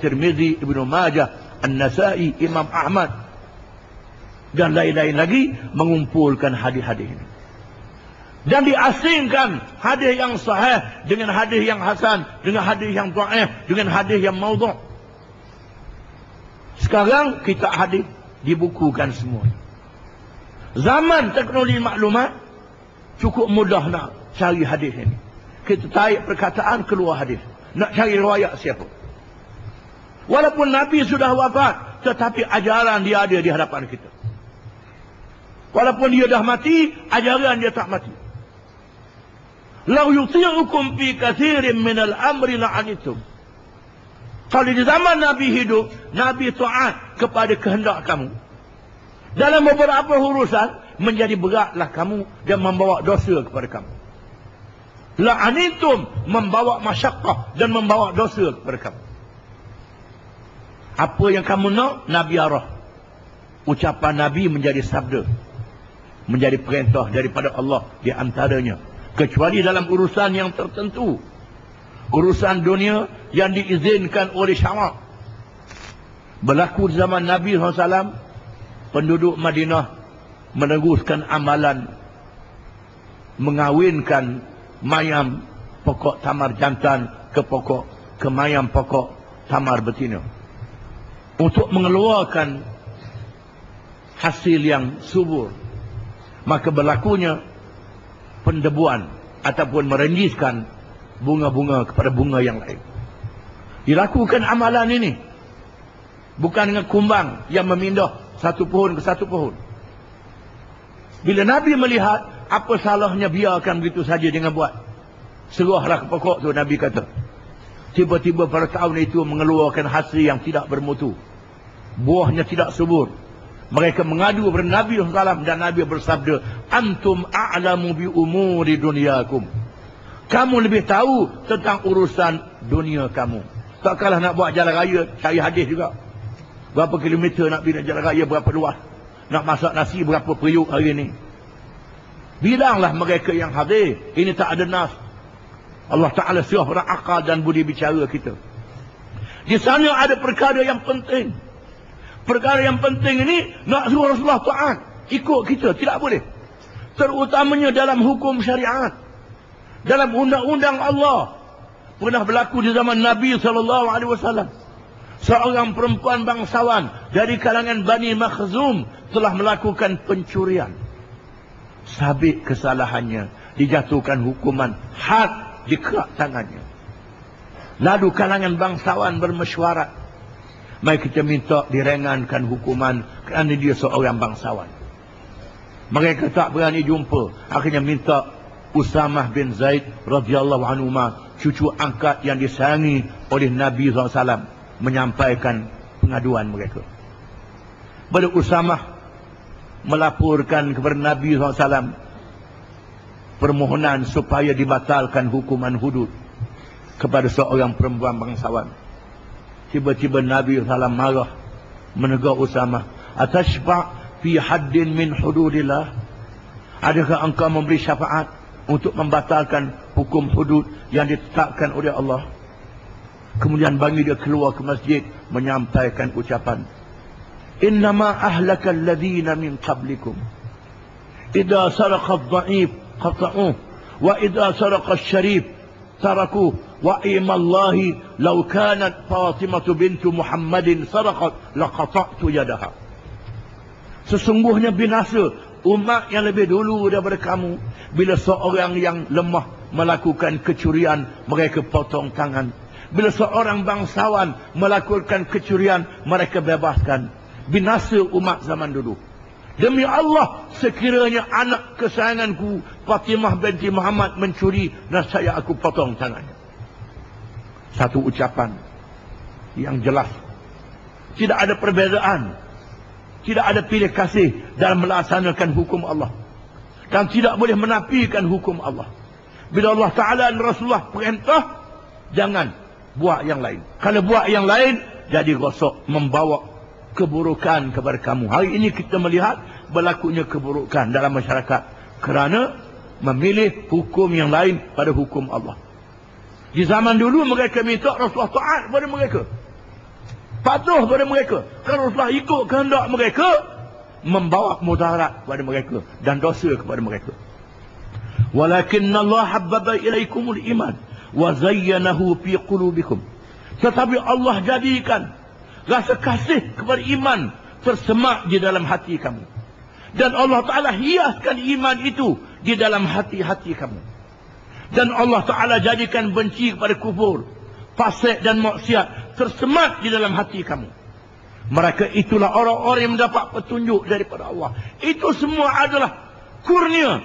Tirmizi, Ibnu Majah, An-Nasai, Imam Ahmad dan lain-lain lagi mengumpulkan hadis-hadis ini. Dan diasingkan hadis yang sahih dengan hadis yang hasan, dengan hadis yang dhaif, dengan hadis yang maudhu'. Sekarang kita hadis dibukukan semua. Zaman teknologi maklumat cukup mudah nak cari hadis ini. Kita tarik perkataan keluar hadis. Nak cari riwayat siapa. Walaupun Nabi sudah wafat, tetapi ajaran dia ada di hadapan kita. Walaupun dia dah mati, ajaran dia tak mati. Lau yuti'ukum fi kathirin minal amri la'anitum. Kalau di zaman Nabi hidup, Nabi taat kepada kehendak kamu. Dalam beberapa urusan, menjadi beratlah kamu dan membawa dosa kepada kamu. La'anitum membawa masyakkah dan membawa dosa kepada kamu. Apa yang kamu nak, Nabi arah. Ucapan Nabi menjadi sabda. Menjadi perintah daripada Allah di antaranya. Kecuali dalam urusan yang tertentu. Urusan dunia yang diizinkan oleh syarak. Berlaku zaman Nabi SAW penduduk Madinah meneruskan amalan. Mengawinkan mayam pokok tamar jantan ke pokok ke mayam pokok tamar betina untuk mengeluarkan hasil yang subur maka berlakunya pendebuan ataupun merenjiskan bunga-bunga kepada bunga yang lain. Dilakukan amalan ini bukan dengan kumbang yang memindah satu pohon ke satu pohon. Bila Nabi melihat apa salahnya biarkan begitu saja dengan buat serahlah ke pokok tu Nabi kata. Tiba-tiba tahun itu mengeluarkan hasil yang tidak bermutu. Buahnya tidak subur. Mereka mengadu kepada Nabi SAW dan Nabi bersabda, Antum a'lamu bi umuri dunyakum. Kamu lebih tahu tentang urusan dunia kamu. Tak kalah nak buat jalan raya, cari hadis juga. Berapa kilometer nak pergi jalan raya, berapa luas. Nak masak nasi, berapa periuk hari ini. Bilanglah mereka yang hadir. Ini tak ada nas. Allah Ta'ala suruh pada akal dan budi bicara kita. Di sana ada perkara yang penting. Perkara yang penting ini nak suruh Rasulullah taat ikut kita tidak boleh. Terutamanya dalam hukum syariat. Dalam undang-undang Allah. Pernah berlaku di zaman Nabi sallallahu alaihi wasallam. Seorang perempuan bangsawan dari kalangan Bani Makhzum telah melakukan pencurian. Sabit kesalahannya dijatuhkan hukuman had di kerak tangannya lalu kalangan bangsawan bermesyuarat Mari kita minta direngankan hukuman kerana dia seorang bangsawan. Mereka tak berani jumpa. Akhirnya minta Usamah bin Zaid radhiyallahu anhu cucu angkat yang disayangi oleh Nabi SAW menyampaikan pengaduan mereka. Bila Usamah melaporkan kepada Nabi SAW permohonan supaya dibatalkan hukuman hudud kepada seorang perempuan bangsawan. Tiba-tiba Nabi SAW marah menegur Usama. Atashfa' fi haddin min hududillah. Adakah engkau memberi syafaat untuk membatalkan hukum hudud yang ditetapkan oleh Allah? Kemudian bagi dia keluar ke masjid menyampaikan ucapan. Innama ahlaka alladhina min qablikum. Ida saraqa al-dha'if qata'uh. Wa ida saraqa al-sharif tarakuh. وإيم الله لو كانت فاطمة بنت محمد سرقت لقطعت يدها Sesungguhnya binasa umat yang lebih dulu daripada kamu bila seorang yang lemah melakukan kecurian mereka potong tangan bila seorang bangsawan melakukan kecurian mereka bebaskan binasa umat zaman dulu demi Allah sekiranya anak kesayanganku Fatimah binti Muhammad mencuri nasaya aku potong tangannya satu ucapan yang jelas. Tidak ada perbezaan. Tidak ada pilih kasih dalam melaksanakan hukum Allah. Dan tidak boleh menafikan hukum Allah. Bila Allah Ta'ala dan Rasulullah perintah, jangan buat yang lain. Kalau buat yang lain, jadi gosok membawa keburukan kepada kamu. Hari ini kita melihat berlakunya keburukan dalam masyarakat. Kerana memilih hukum yang lain pada hukum Allah. Di zaman dulu mereka minta Rasulullah taat kepada mereka. patuh pada mereka. Kalau Rasulullah ikut kehendak mereka, membawa mudarat kepada mereka dan dosa kepada mereka. Walakin Allah habbaba ilaikumul iman wa zayyanahu fi qulubikum. Tetapi Allah jadikan rasa kasih kepada iman tersemak di dalam hati kamu. Dan Allah Ta'ala hiaskan iman itu di dalam hati-hati kamu. Dan Allah Ta'ala jadikan benci kepada kufur, fasik dan maksiat tersemak di dalam hati kamu. Mereka itulah orang-orang yang mendapat petunjuk daripada Allah. Itu semua adalah kurnia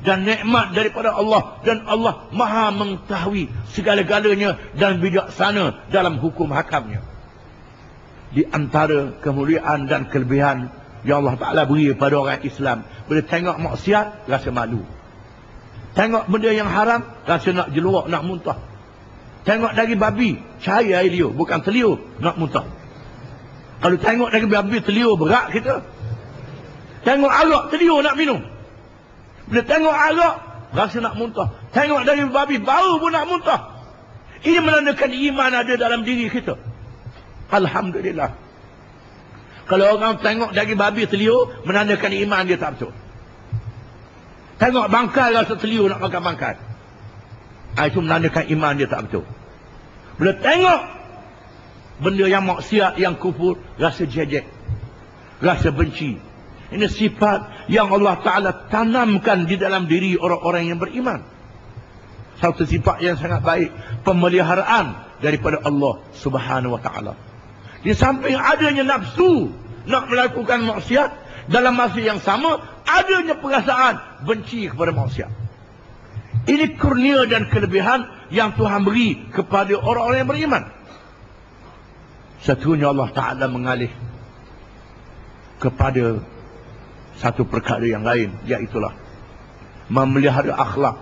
dan nikmat daripada Allah. Dan Allah maha mengetahui segala-galanya dan bijaksana dalam hukum hakamnya. Di antara kemuliaan dan kelebihan yang Allah Ta'ala beri kepada orang Islam. Bila tengok maksiat, rasa malu. Tengok benda yang haram, rasa nak jeluak, nak muntah. Tengok dari babi, cahaya air liur, bukan teliur, nak muntah. Kalau tengok dari babi teliur berat kita. Tengok arak teliur nak minum. Bila tengok arak rasa nak muntah. Tengok dari babi bau pun nak muntah. Ini menandakan iman ada dalam diri kita. Alhamdulillah. Kalau orang tengok dari babi teliur menandakan iman dia tak betul. Tengok bangkai rasa teliur nak makan bangkai. Ah, itu menandakan iman dia tak betul. Bila tengok benda yang maksiat, yang kufur, rasa jejek. Rasa benci. Ini sifat yang Allah Ta'ala tanamkan di dalam diri orang-orang yang beriman. Satu sifat yang sangat baik. Pemeliharaan daripada Allah Subhanahu Wa Ta'ala. Di samping adanya nafsu nak melakukan maksiat, dalam masa yang sama, adanya perasaan benci kepada maksiat. Ini kurnia dan kelebihan yang Tuhan beri kepada orang-orang yang beriman. Satunya Allah Ta'ala mengalih kepada satu perkara yang lain, iaitulah memelihara akhlak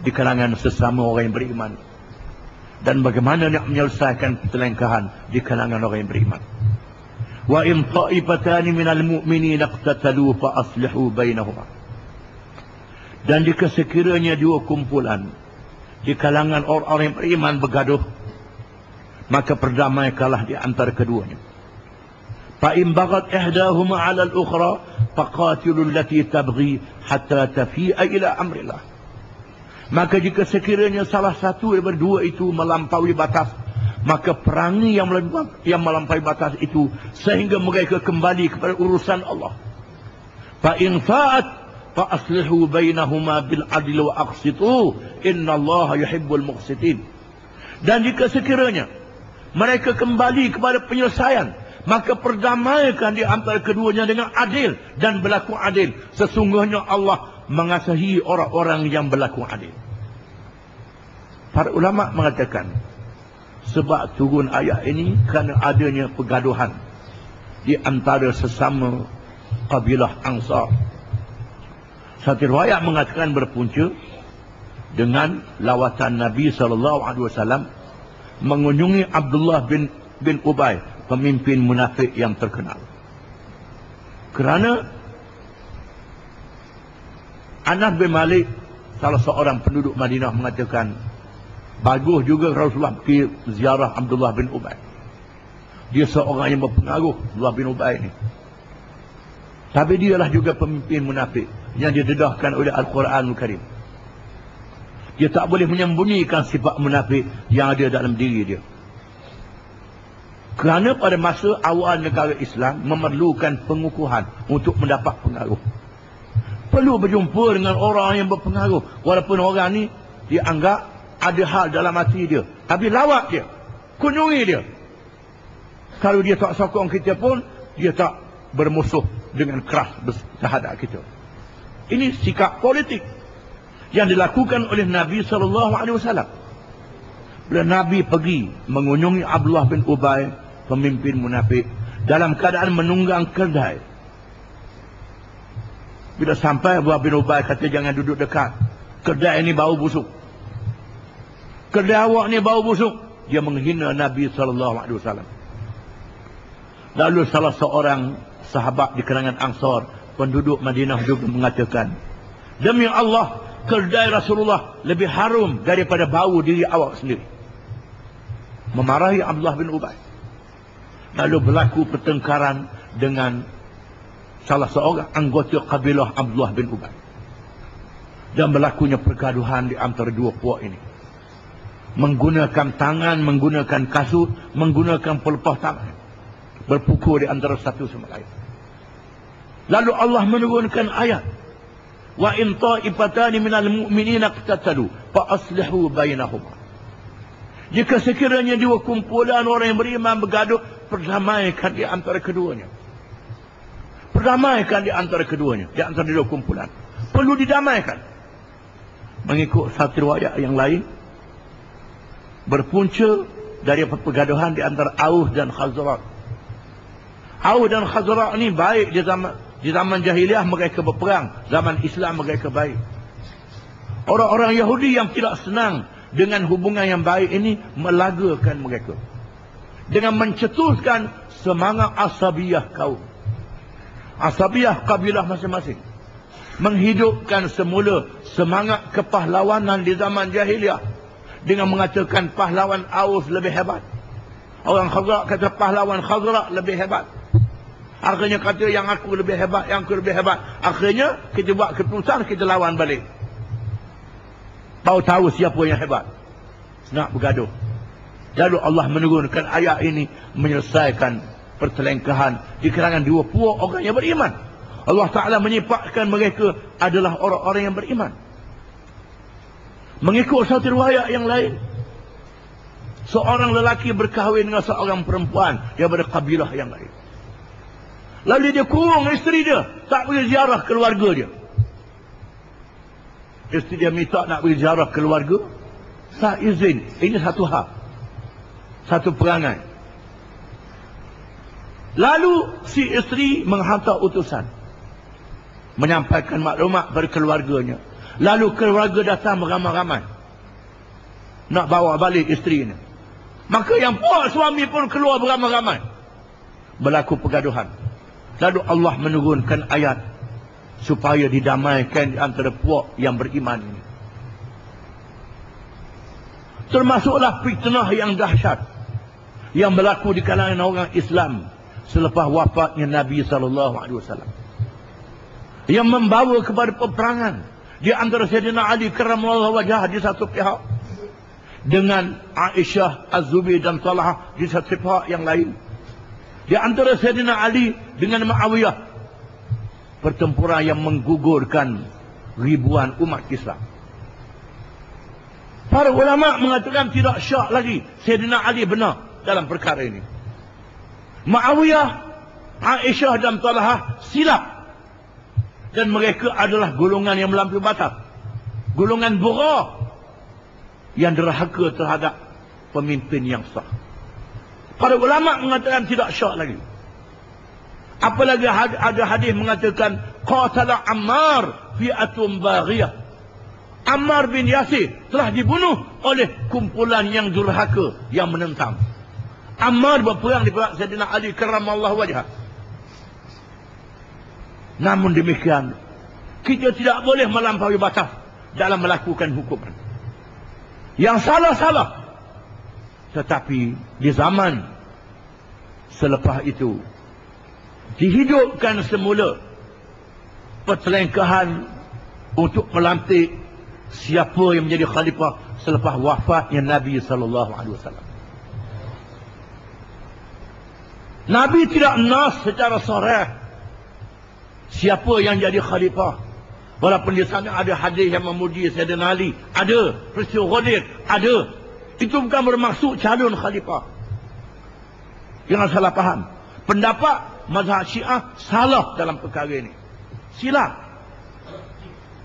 di kalangan sesama orang yang beriman. Dan bagaimana nak menyelesaikan pertelengkahan di kalangan orang yang beriman. Wa in ta'ifatani minal mu'minin iqtatalu fa aslihu bainahuma. Dan jika sekiranya dua kumpulan di kalangan orang-orang yang beriman bergaduh maka perdamaikanlah di antara keduanya. Fa in baghat ihdahuma 'ala al-ukhra faqatilu allati tabghi hatta tafi'a ila amrillah. Maka jika sekiranya salah satu daripada dua itu melampaui batas, maka perangi yang melampaui, yang melampaui batas itu sehingga mereka kembali kepada urusan Allah. Fa in fa'at fa aslihu bainahuma bil adl wa aqsitu innallaha yuhibbul muqsitin. Dan jika sekiranya mereka kembali kepada penyelesaian maka perdamaikan di antara keduanya dengan adil dan berlaku adil sesungguhnya Allah mengasihi orang-orang yang berlaku adil para ulama mengatakan sebab turun ayat ini kerana adanya pergaduhan di antara sesama kabilah Ansar satu riwayat mengatakan berpunca dengan lawatan Nabi sallallahu alaihi wasallam mengunjungi Abdullah bin bin Ubay, pemimpin munafik yang terkenal. Kerana Anas bin Malik, salah seorang penduduk Madinah mengatakan, bagus juga Rasulullah pergi ziarah Abdullah bin Ubay. Dia seorang yang berpengaruh, Abdullah bin Ubay ini. Tapi dia lah juga pemimpin munafik yang didedahkan oleh Al-Quran Al-Karim. Dia tak boleh menyembunyikan sifat munafik yang ada dalam diri dia. Kerana pada masa awal negara Islam memerlukan pengukuhan untuk mendapat pengaruh. Perlu berjumpa dengan orang yang berpengaruh. Walaupun orang ni dianggap ada hal dalam hati dia. Tapi lawak dia. Kunjungi dia. Kalau dia tak sokong kita pun, dia tak bermusuh dengan keras terhadap kita. Ini sikap politik yang dilakukan oleh Nabi wasallam. Bila Nabi pergi mengunjungi Abdullah bin Ubay, pemimpin munafik dalam keadaan menunggang kedai. Bila sampai Abdullah bin Ubay kata jangan duduk dekat. Kedai ini bau busuk. Kedai awak ni bau busuk. Dia menghina Nabi wasallam. Lalu salah seorang sahabat di kalangan Ansar, penduduk Madinah juga mengatakan, Demi Allah, kedai Rasulullah lebih harum daripada bau diri awak sendiri. Memarahi Abdullah bin Ubay. lalu berlaku pertengkaran dengan salah seorang anggota kabilah Abdullah bin Ubay. Dan berlakunya pergaduhan di antara dua puak ini. Menggunakan tangan, menggunakan kasut, menggunakan pelepah tangan. Berpukul di antara satu sama lain. Lalu Allah menurunkan ayat. Wa in ta'ifatani minal mu'minina qtatalu fa aslihu bainahuma. Jika sekiranya dua kumpulan orang yang beriman bergaduh, perdamaikan di antara keduanya. Perdamaikan di antara keduanya, di antara dua kumpulan. Perlu didamaikan. Mengikut satu riwayat yang lain, berpunca dari pergaduhan di antara Aus dan Khazraj. Aus dan Khazraj ini baik di zaman di zaman jahiliah mereka berperang, zaman Islam mereka baik. Orang-orang Yahudi yang tidak senang dengan hubungan yang baik ini melagakan mereka. Dengan mencetuskan semangat asabiyah kaum. Asabiyah kabilah masing-masing. Menghidupkan semula semangat kepahlawanan di zaman jahiliah. Dengan mengatakan pahlawan Aus lebih hebat. Orang Khazrak kata pahlawan Khazrak lebih hebat. Akhirnya kata yang aku lebih hebat, yang aku lebih hebat. Akhirnya kita buat keputusan, kita lawan balik. Tahu tahu siapa yang hebat. Nak bergaduh. Lalu Allah menurunkan ayat ini menyelesaikan pertelengkahan di kalangan dua puak orang yang beriman. Allah Ta'ala menyipatkan mereka adalah orang-orang yang beriman. Mengikut satu riwayat yang lain. Seorang lelaki berkahwin dengan seorang perempuan yang berkabilah yang lain. Lalu dia kurung isteri dia. Tak pergi ziarah keluarga dia. Isteri dia minta nak pergi ziarah keluarga. Tak izin. Ini satu hak. Satu perangai. Lalu si isteri menghantar utusan. Menyampaikan maklumat kepada keluarganya. Lalu keluarga datang beramai-ramai. Nak bawa balik isteri ini. Maka yang puak suami pun keluar beramai-ramai. Berlaku pergaduhan. Lalu Allah menurunkan ayat supaya didamaikan di antara puak yang beriman ini. Termasuklah fitnah yang dahsyat yang berlaku di kalangan orang Islam selepas wafatnya Nabi wasallam. Yang membawa kepada peperangan di antara Sayyidina Ali karramallahu wajah di satu pihak dengan Aisyah Az-Zubair dan Talha di satu pihak yang lain. Di antara Sayyidina Ali dengan Muawiyah. Pertempuran yang menggugurkan ribuan umat Islam. Para ulama mengatakan tidak syak lagi. Sayyidina Ali benar dalam perkara ini. Muawiyah, Aisyah dan Talha silap. Dan mereka adalah golongan yang melampaui batas. Golongan burah. Yang derhaka terhadap pemimpin yang sah. Para ulama mengatakan tidak syak lagi. Apalagi ada hadis mengatakan qatala Ammar fi atum baghiyah. Ammar bin Yasir telah dibunuh oleh kumpulan yang durhaka yang menentang. Ammar berperang di pihak Sayyidina Ali karramallahu wajhah. Namun demikian, kita tidak boleh melampaui batas dalam melakukan hukuman. Yang salah-salah. Tetapi di zaman selepas itu dihidupkan semula pertelengkahan untuk melantik siapa yang menjadi khalifah selepas wafatnya Nabi sallallahu alaihi wasallam. Nabi tidak nas secara sarah siapa yang jadi khalifah. Walaupun di sana ada hadis yang memuji Sayyidina Ali, ada peristiwa Ghadir, ada. Itu bukan bermaksud calon khalifah. Jangan salah faham. Pendapat mazhab syiah salah dalam perkara ini. Silap.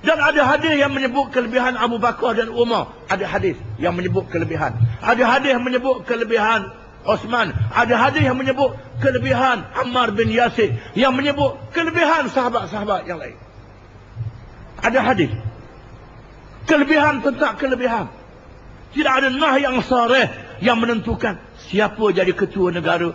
Dan ada hadis yang menyebut kelebihan Abu Bakar dan Umar. Ada hadis yang menyebut kelebihan. Ada hadis menyebut kelebihan Osman. Ada hadis yang menyebut kelebihan Ammar bin Yasir. Yang menyebut kelebihan sahabat-sahabat yang lain. Ada hadis. Kelebihan tentang kelebihan. Tidak ada nah yang sarih yang menentukan siapa jadi ketua negara